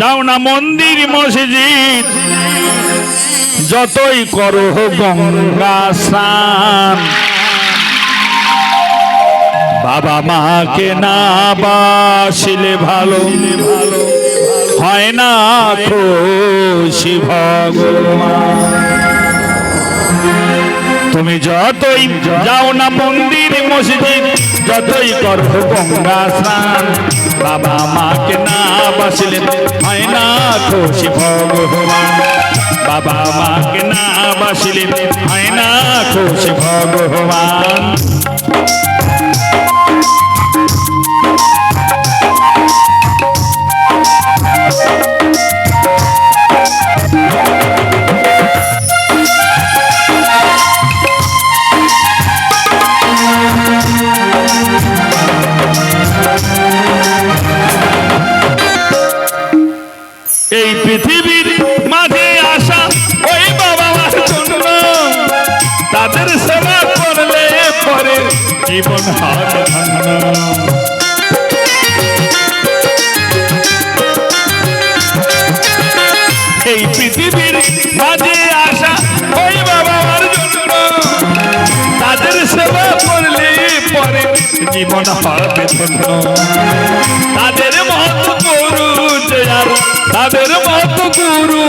যাও না মন্দির মসজিদ, যতই করো গঙ্গা স্নান। বাবা মাকে না বাসিলে ভালো, হয় না খুশি ভগবান। তুমি যতই যাও না মন্দির, মসজিদ, যতই করো গঙ্গা স্নান। বাবা মাকে না বাসলে হয় না খুশি ভগবান। বাবা মাকে না বাসলে হয় না খুশি ভগবান। এই পৃথিবীর মাঝে আসা ওই বাবা মার জন্য তাদের সেবা করলে পরে জীবন এই পৃথিবীর মাঝে আসা ওই বাবা মার জন্য তাদের সেবা করলে পরে জীবন হবে তাদের তাদের মত গুরু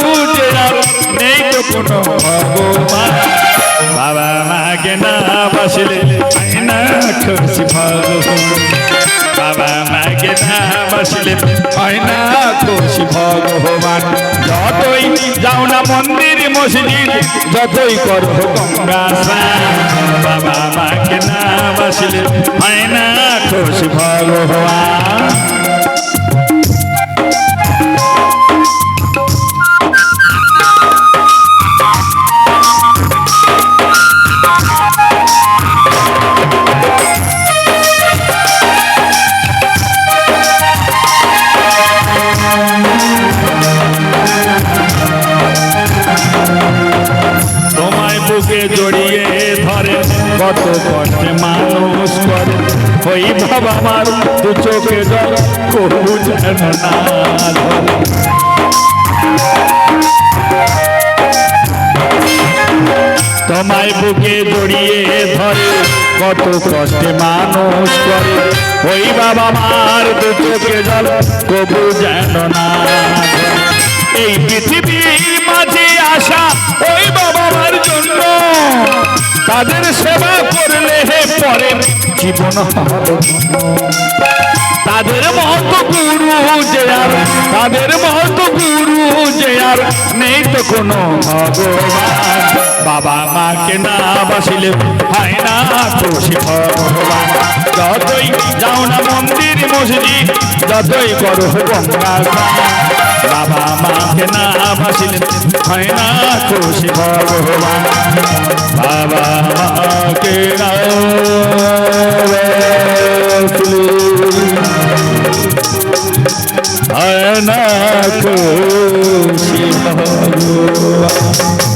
নেই তো কোনো ভগবান বাবা মাকে না বাসলে খুশি ভগবান। বাবা মাকে না বাসলে না খুশি ভগবান। যতই যাও না মন্দির, মসজিদ, যতই করো বাবা মাকে না বাসলে হয় না খুশি ভগবান। জড়িয়ে ধরে। কত কষ্টে মানুষ করে। ওই বাবা আমার দু চোখে জল, কবু যেন না তোমায় বুকে জড়িয়ে ধরে। কত কষ্টে মানুষ করে। ওই বাবা মার দু চোখে জল, কবু যেন না তাদের সেবা করলে হে পরে জীবন হবে। তাদের মহত গুরু যে আর, তাদের মহত গুরু যে আর, নেই তো কোনো ভগবান। বাবা মাকে না বাসিলে হয় না খুশি ভগবান। যতই যাও না মন্দির মসজিদ, যতই করো গঙ্গা বাবা মাকে না ভাসিলে, হয় না খুশি ভগবান। বাবা মাকে না হয় না খুশি ভগবান।